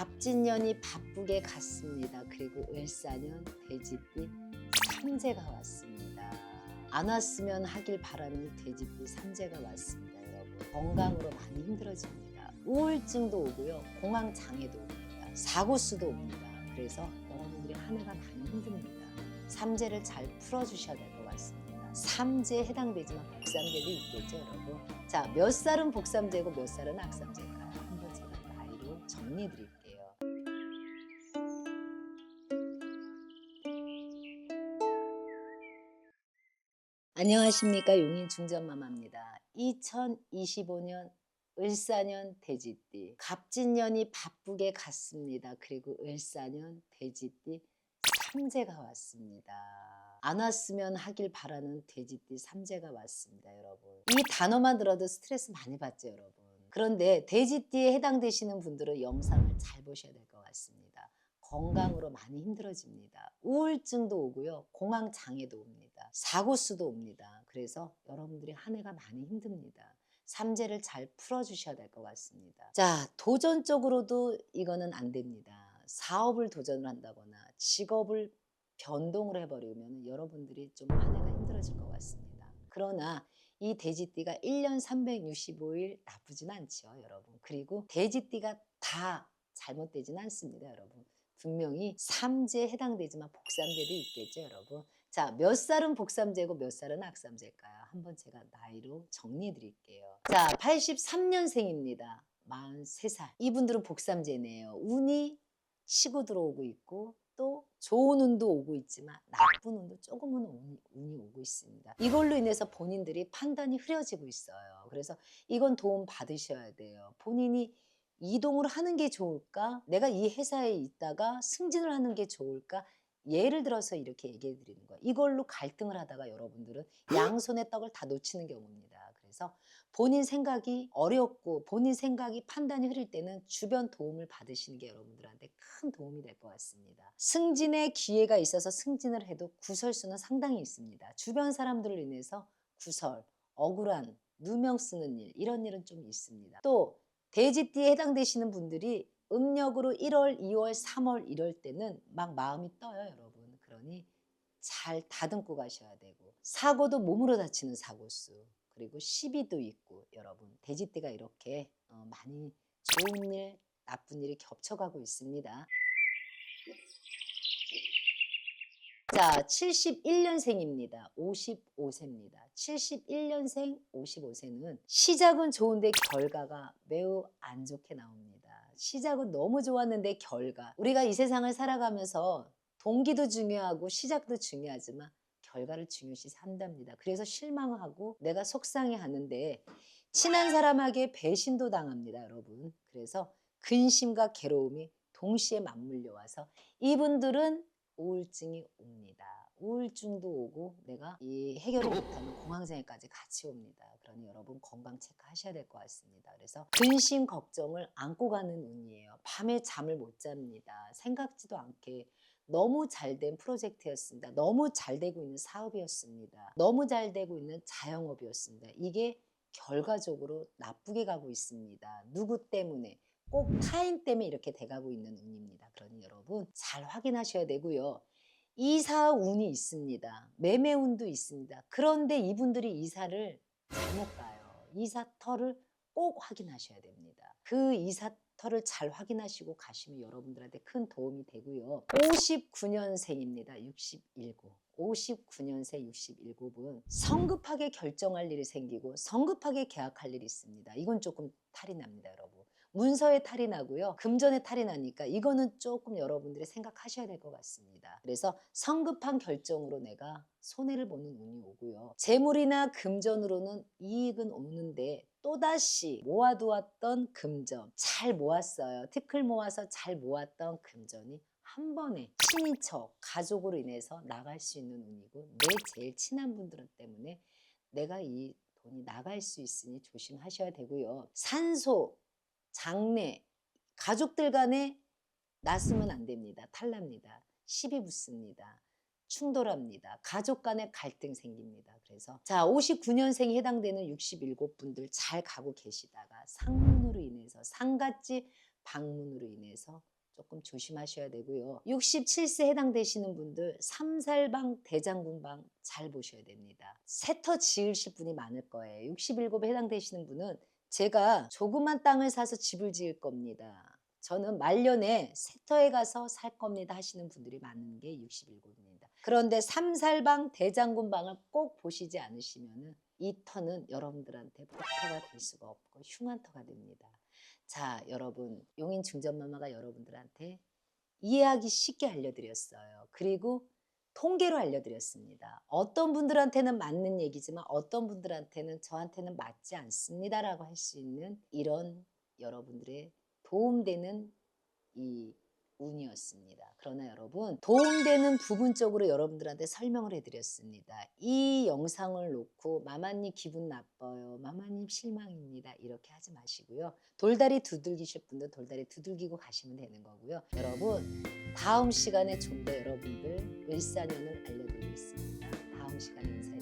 갑진년이 바쁘게 갔습니다. 그리고 을사년 돼지띠 삼재가 왔습니다. 안 왔으면 하길 바라는 돼지띠 삼재가 왔습니다, 여러분. 건강으로 많이 힘들어집니다. 우울증도 오고요. 공황 장애도 옵니다. 사고수도 옵니다. 그래서 여러분들이 한 해가 많이 힘듭니다. 삼재를 잘 풀어주셔야 될 것 같습니다. 삼재에 해당되지만 복삼재도 있겠죠, 여러분. 자, 몇 살은 복삼재고 몇 살은 악삼재일까요? 한번 제가 나이로 정리해 드릴게요. 안녕하십니까 용인 중전마마입니다. 2025년 을사년 돼지띠 갑진년이 바쁘게 갔습니다. 그리고 을사년 돼지띠 삼재가 왔습니다. 안 왔으면 하길 바라는 돼지띠 삼재가 왔습니다, 여러분. 이 단어만 들어도 스트레스 많이 받죠, 여러분. 그런데 돼지띠에 해당되시는 분들은 영상을 잘 보셔야 될 것 같습니다. 건강으로 많이 힘들어집니다. 우울증도 오고요. 공황 장애도 옵니다. 사고수도 옵니다. 그래서 여러분들이 한 해가 많이 힘듭니다. 삼재를 잘 풀어주셔야 될 것 같습니다. 자, 도전적으로도 이거는 안 됩니다. 사업을 도전을 한다거나 직업을 변동을 해버리면 여러분들이 좀 한 해가 힘들어질 것 같습니다. 그러나 이 돼지띠가 1년 365일 나쁘진 않죠, 여러분. 그리고 돼지띠가 다 잘못되진 않습니다, 여러분. 분명히 삼재에 해당되지만 복삼재도 있겠죠, 여러분. 자, 몇 살은 복삼재고 몇 살은 악삼재일까요? 한번 제가 나이로 정리해 드릴게요. 자, 83년생입니다. 43살. 이분들은 복삼재네요. 운이 치고 들어오고 있고 또 좋은 운도 오고 있지만 나쁜 운도 조금은 운이, 운이 오고 있습니다. 이걸로 인해서 본인들이 판단이 흐려지고 있어요. 그래서 이건 도움 받으셔야 돼요. 본인이 이동을 하는 게 좋을까? 내가 이 회사에 있다가 승진을 하는 게 좋을까? 예를 들어서 이렇게 얘기해 드리는 거예요. 이걸로 갈등을 하다가 여러분들은 양손의 떡을 다 놓치는 경우입니다. 그래서 본인 생각이 어렵고 본인 생각이 판단이 흐릴 때는 주변 도움을 받으시는 게 여러분들한테 큰 도움이 될 것 같습니다. 승진의 기회가 있어서 승진을 해도 구설수는 상당히 있습니다. 주변 사람들을 인해서 구설, 억울한, 누명 쓰는 일 이런 일은 좀 있습니다. 또 돼지띠에 해당되시는 분들이 음력으로 1월, 2월, 3월 이럴 때는 막 마음이 떠요, 여러분. 그러니 잘 다듬고 가셔야 되고 사고도 몸으로 다치는 사고수 그리고 시비도 있고 여러분 돼지띠가 이렇게 어, 많이 좋은 일, 나쁜 일이 겹쳐가고 있습니다. 자, 71년생입니다. 55세입니다. 71년생 55세는 시작은 좋은데 결과가 매우 안 좋게 나옵니다. 시작은 너무 좋았는데 결과. 우리가 이 세상을 살아가면서 동기도 중요하고 시작도 중요하지만 결과를 중요시 한답니다. 그래서 실망하고 내가 속상해 하는데 친한 사람에게 배신도 당합니다, 여러분. 그래서 근심과 괴로움이 동시에 맞물려 와서 이분들은 우울증이 옵니다. 우울증도 오고 내가 이 해결을 못하는 공황장애까지 같이 옵니다. 그러니 여러분 건강 체크하셔야 될 것 같습니다. 그래서 근심 걱정을 안고 가는 운이에요. 밤에 잠을 못 잡니다. 생각지도 않게 너무 잘 된 프로젝트였습니다. 너무 잘 되고 있는 사업이었습니다. 너무 잘 되고 있는 자영업이었습니다. 이게 결과적으로 나쁘게 가고 있습니다. 누구 때문에? 꼭 타인 때문에 이렇게 돼가고 있는 운입니다. 그러니 여러분 잘 확인하셔야 되고요. 이사 운이 있습니다. 매매 운도 있습니다. 그런데 이분들이 이사를 잘못 가요. 이사터를 꼭 확인하셔야 됩니다. 그 이사터를 잘 확인하시고 가시면 여러분들한테 큰 도움이 되고요. 59년생입니다. 67. 59년생 67은 성급하게 결정할 일이 생기고 성급하게 계약할 일이 있습니다. 이건 조금 탈이 납니다, 여러분. 문서에 탈이 나고요. 금전에 탈이 나니까 이거는 조금 여러분들이 생각하셔야 될 것 같습니다. 그래서 성급한 결정으로 내가 손해를 보는 운이 오고요. 재물이나 금전으로는 이익은 오는데 또다시 모아두었던 금전 잘 모았어요. 티끌 모아서 잘 모았던 금전이 한 번에 친인척, 가족으로 인해서 나갈 수 있는 운이고 내 제일 친한 분들 때문에 내가 이 돈이 나갈 수 있으니 조심하셔야 되고요. 산소, 장래, 가족들 간에 낯으면 안 됩니다. 탈납니다. 시비 붙습니다. 충돌합니다. 가족 간에 갈등 생깁니다. 그래서 자 59년생에 해당되는 67분들 잘 가고 계시다가 상문으로 인해서 상같이 방문으로 인해서 조금 조심하셔야 되고요. 67세 해당되시는 분들 삼살방 대장군방 잘 보셔야 됩니다. 세터 지으실 분이 많을 거예요. 67에 해당되시는 분은 제가 조그만 땅을 사서 집을 지을 겁니다. 저는 말년에 세터에 가서 살 겁니다 하시는 분들이 많은 게 67입니다. 그런데 삼살방 대장군방을 꼭 보시지 않으시면은 이 터는 여러분들한테 복터가 될 수가 없고 흉한 터가 됩니다. 자, 여러분 용인 중전마마가 여러분들한테 이해하기 쉽게 알려드렸어요. 그리고 통계로 알려드렸습니다. 어떤 분들한테는 맞는 얘기지만 어떤 분들한테는 저한테는 맞지 않습니다라고 할 수 있는 이런 여러분들의 도움되는 이 운이었습니다. 그러나 여러분 도움되는 부분 적으로 여러분들한테 설명을 해드렸습니다. 이 영상을 놓고 마마님 기분 나빠요. 마마님 실망입니다. 이렇게 하지 마시고요. 돌다리 두들기실 분들 돌다리 두들기고 가시면 되는 거고요. 여러분 다음 시간에 좀 더 여러분들 을사년을 알려드리겠습니다. 다음 시간에 인사드립니다.